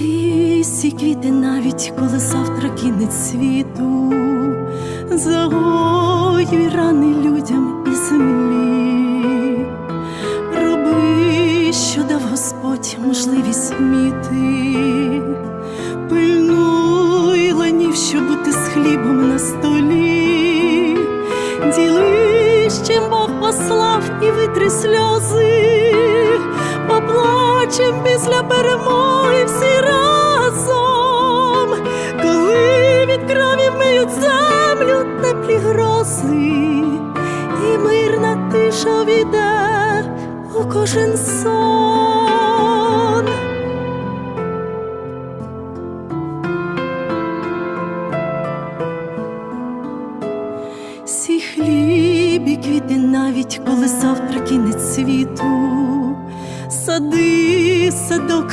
Ти сі квіти навіть коли завтра кінець світу, загоюй рани людям і землі, роби, що дав Господь можливість вміти, пильнуй ленів, щоб бути з хлібом на столі, діли, чим Бог послав і витри сльози, поплачем після перемоги всі разом, коли від крові вмиють землю теплі грози, і мирна тиша війде у кожен сон. Сі хліб і квіти навіть коли завтра кінець світу, сади, садок